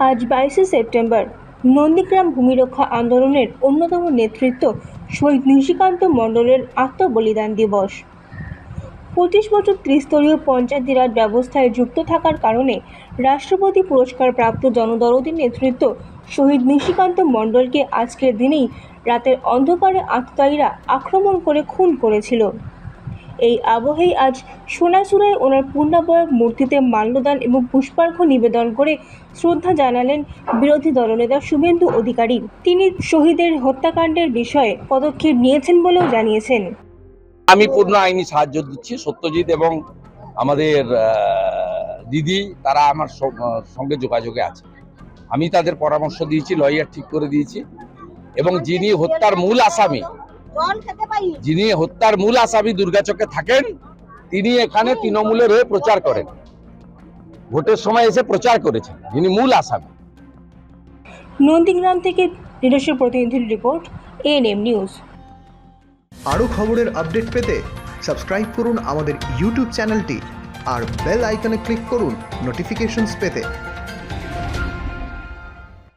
আজ বাইশে সেপ্টেম্বর নন্দীগ্রাম ভূমিরক্ষা আন্দোলনের অন্যতম নেতৃত্ব শহীদ নিশিকান্ত মণ্ডলের আত্মবলিদান দিবস। পঁচিশ বছর ত্রিস্তরীয় পঞ্চায়েতিরাজ ব্যবস্থায় যুক্ত থাকার কারণে রাষ্ট্রপতি পুরস্কার প্রাপ্ত জনদরদী নেতৃত্ব শহীদ নিশিকান্ত মণ্ডলকে আজকের দিনেই রাতের অন্ধকারে আততায়ীরা আক্রমণ করে খুন করেছিল। এই আবহেই আজ সোনাচূড়ায় ওনার পূর্ণাবয়ব মূর্তিতে মাল্যদান এবং পুষ্পার্ঘ্য নিবেদন করে শ্রদ্ধা জানালেন বিরোধী দলনেতা শুভেন্দু অধিকারী। তিনি শহীদের হত্যাকাণ্ডের বিষয়ে পদক্ষেপ নিয়েছেন বলেও জানিয়েছেন। আমি পূর্ণ আইনি সাহায্য দিচ্ছি। সত্যজিৎ এবং আমাদের দিদি, তারা আমার সঙ্গে যোগাযোগে আছে। আমি তাদের পরামর্শ দিয়েছি, লয়ার ঠিক করে দিয়েছি এবং যিনি হত্যার মূল আসামি যিনি হত্যার মূল আসামি দুর্গাচকে থাকেন তিনি এখানে তৃণমূলের হয়ে প্রচার করেন। ভোটের সময় এসে প্রচার করেছেন যিনি মূল আসামি। নন্দীগ্রাম থেকে নিজস্ব প্রতিনিধির রিপোর্ট এএনএম নিউজ। আরও খবরের আপডেট পেতে সাবস্ক্রাইব করুন আমাদের ইউটিউব চ্যানেলটি আর বেল আইকনে ক্লিক করুন নোটিফিকেশনস পেতে।